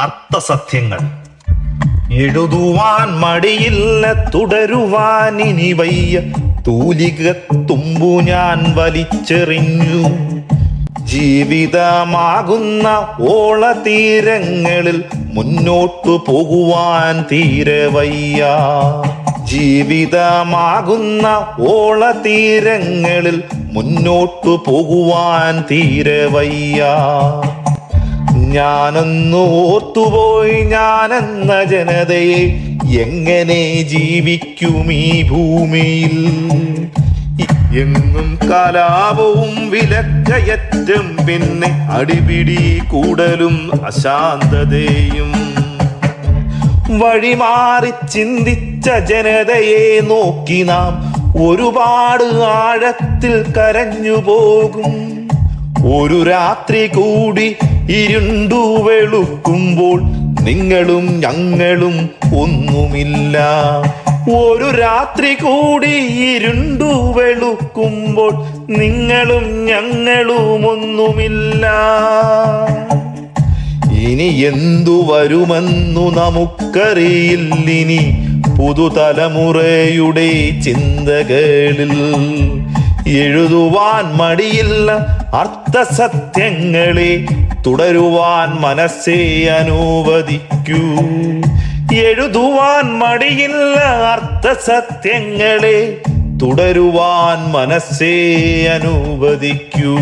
അർത്ഥസത്യങ്ങൾ. എഴുതുവാൻ മടിയില്ല തുടരുവാൻ ഇനി വയ്യ. തൂലിക തുമ്പു ഞാൻ വലിച്ചെറിഞ്ഞു. ജീവിതമാകുന്ന ഓളതീരങ്ങളിൽ മുന്നോട്ടു പോകുവാൻ തീരെ വയ്യ. ജീവിതമാകുന്ന ഓളതീരങ്ങളിൽ മുന്നോട്ടു പോകുവാൻ തീരെ വയ്യ. ഞാനൊന്നു ഓർത്തുപോയി ഞാനെന്ന ജനതയെ എങ്ങനെ ജീവിക്കും ഈ ഭൂമിയിൽ? എന്നും കലാപവും വിലക്കയറ്റം പിന്നെ അടിപിടി കൂടലും അശാന്തതയും. വഴിമാറി ചിന്തിച്ച ജനതയെ നോക്കി നാം ഒരുപാട് ആഴത്തിൽ കരഞ്ഞു പോകും ഒരു രാത്രി കൂടി ഇരുണ്ടു വെളുക്കുമ്പോൾ നിങ്ങളും ഞങ്ങളും ഒന്നുമില്ല. ഒരു രാത്രി കൂടി ഇരുണ്ടു വെളുക്കുമ്പോൾ നിങ്ങളും ഞങ്ങളും ഒന്നുമില്ല. ഇനി എന്തു വരുമെന്നു നമുക്കറിയില്ലിനി പുതുതലമുറയുടെ ചിന്തകളിൽ എഴുതുവാൻ മടിയില്ല. അർത്ഥസത്യങ്ങളെ തുടരുവാൻ മനസ്സേ അനുവദിക്കൂ. എഴുതുവാൻ മടിയില്ല അർത്ഥസത്യങ്ങളെ. തുടരുവാൻ മനസ്സേ അനുവദിക്കൂ.